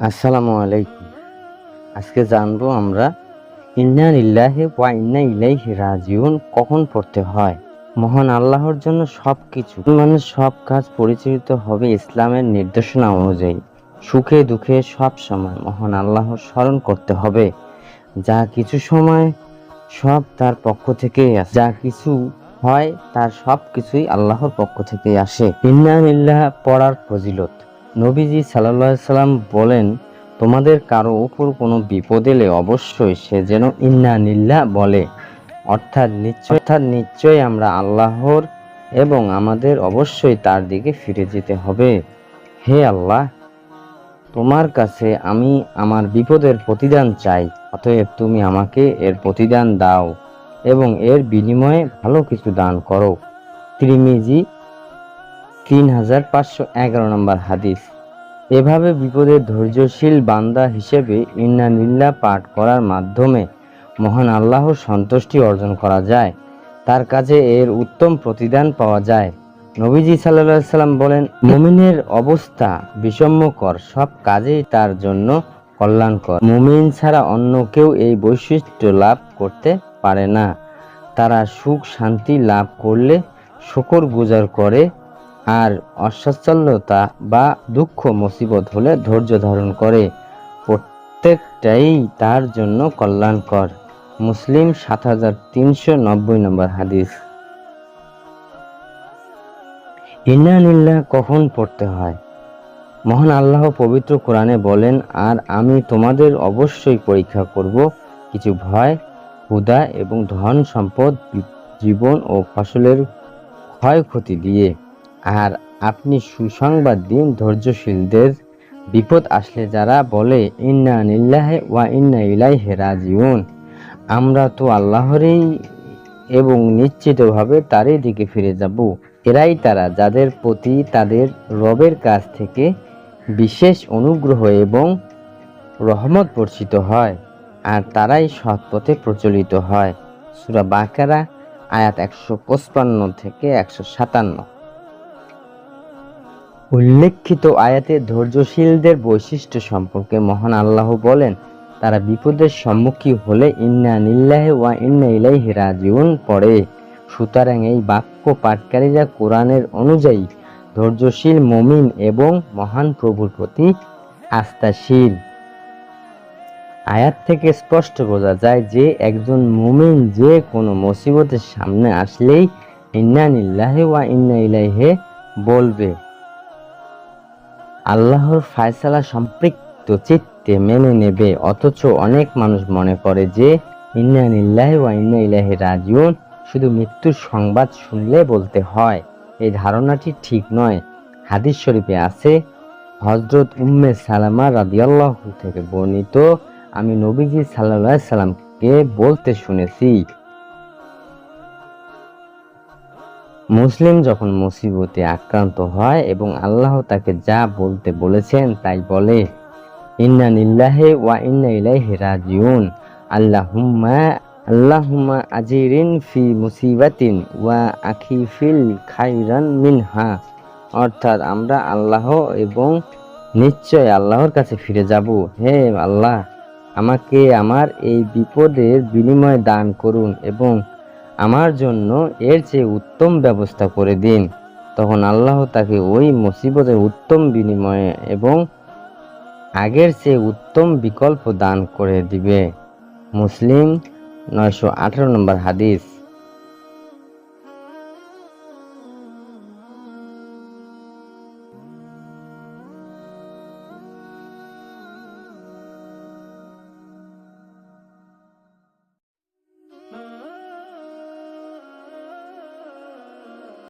আসসালামু আলাইকুম। আজকে জানব আমরা, ইন্না লিল্লাহি ওয়া ইন্না ইলাইহি রাজিউন কখন পড়তে হয়? মহান আল্লাহর জন্য সব কিছু মানে সব কাজ পরিচালিত হবে ইসলামের নির্দেশনা অনুযায়ী। সুখে দুঃখে সব সময় মহান আল্লাহর স্মরণ করতে হবে। যা কিছু সময় সব তার পক্ষ থেকেই আসে। যা কিছু হয় তার সব কিছুই আল্লাহর পক্ষ থেকেই আসে। ইন্না লিল্লাহ পড়ার ফজিলত। নবীজি সাল্লাহ সাল্লাম বলেন, তোমাদের কারও উপর কোনো বিপদ এলে অবশ্যই সে যেন ইন্না নিল্লা বলে। অর্থাৎ নিশ্চয়, অর্থাৎ নিশ্চয়ই আমরা আল্লাহর এবং আমাদের অবশ্যই তার দিকে ফিরে যেতে হবে। হে আল্লাহ, তোমার কাছে আমি আমার বিপদের প্রতিদান চাই, অতএব তুমি আমাকে এর প্রতিদান দাও এবং এর বিনিময়ে ভালো কিছু দান করো। ত্রিমিজি তিন হাজার পাঁচশো এগারো নম্বর হাদিস। এভাবে বিপদে ধৈর্যশীল বান্দা হিসেবে ইন্নানিল্লা পাঠ করার মাধ্যমে মহান আল্লাহর সন্তুষ্টি অর্জন করা যায়। তার কাছে এর উত্তম প্রতিদান পাওয়া যায়। নবীজি সাল্লাহ সাল্লাম বলেন, মুমিনের অবস্থা বিষম্যকর সব কাজেই তার জন্য কল্যাণকর। মুমিন ছাড়া অন্য কেউ এই বৈশিষ্ট্য লাভ করতে পারে না। তারা সুখ শান্তি লাভ করলে শকর গুজার করে আর অসচ্ছলতা বা দুঃখ মুসিবত হলে ধৈর্য ধারণ করে। প্রত্যেকটাই তার জন্য কল্যাণকর। মুসলিম সাত হাজার তিনশো নব্বই নম্বর হাদিস। ইন্নানিল্লাহ কখন পড়তে হয়? মহান আল্লাহ পবিত্র কোরআনে বলেন, আর আমি তোমাদের অবশ্যই পরীক্ষা করব। কিছু ভয় হুদা এবং ধন সম্পদ, জীবন ও ফসলের ক্ষয়ক্ষতি দিয়ে। আর আপনি সুসংবাদ দিন ধৈর্যশীলদের। বিপদ আসলে যারা বলে, ইন্না নিল্লাহে ওয়া ইন্না ইলাইহে রাজিউন। আমরা তো আল্লাহরই এবং নিশ্চিতভাবে তারই দিকে ফিরে যাব। এরাই তারা যাদের প্রতি তাদের রবের কাছ থেকে বিশেষ অনুগ্রহ এবং রহমত বর্ষিত হয়, আর তারাই সৎ পথে প্রচলিত হয়। সুরা বাকারা, আয়াত একশো পঁচপান্ন থেকে একশো সাতান্ন। উল্লেখিত আয়াতে ধৈর্যশীলদের বৈশিষ্ট্য সম্পর্কে মহান আল্লাহ বলেন, তারা বিপদের সম্মুখীন হলে ইন্না নিল্লাহে ওয়া ইন্না ইলাইহি রাজিউন পড়ে। সুতরাং এই বাক্য পাঠকারীরা কোরআনের অনুযায়ী ধৈর্যশীল মমিন এবং মহান প্রভুর প্রতি আস্থাশীল। আয়াত থেকে স্পষ্ট বোঝা যায় যে একজন মুমিন যে কোনো মুসিবতের সামনে আসলেই ইন্না নিল্লাহে ওয়া ইন্না ইলাইহে বলবে। আল্লাহর ফায়সালা সম্পৃক্ত চিত্তে মেনে নেবে, অথচ অনেক মানুষ মনে করে যে, ইন্না রাজিউন। শুধু মৃত্যুর সংবাদ শুনলে বলতে হয়। এই ধারণাটি ঠিক নয়। হাদিস শরীফে আছে হজরত উম্মে সালামা রাদিয়াল্লাহু থেকে বর্ণিত, আমি নবীজি আলাইহি সাল্লামকে বলতে শুনেছি মুসলিম যখন মুসিবতে আক্রান্ত হয় এবং আল্লাহ তাকে যা বলতে বলেছেন তাই বলে, ইন্না নিল্লাহে ওয়া ইন্না ইলাইহি রাজিউন। আল্লাহুম্মা আল্লাহুম্মা আজিরিন ফি মুসিবাতিন ওয়া আখি ফিল খাইরান মিনহা। অর্থাৎ আমরা আল্লাহ এবং নিশ্চয় আল্লাহর কাছে ফিরে যাব। হে আল্লাহ, আমাকে আমার এই বিপদের বিনিময় দান করুন এবং আমার জন্য এর চেয়ে উত্তম ব্যবস্থা করে দিন। তখন আল্লাহ তাকে ওই মুসিবতের উত্তম বিনিময়ে এবং আগের চেয়ে উত্তম বিকল্প দান করে দিবে। মুসলিম, নয়শো আঠারো নম্বর হাদিস।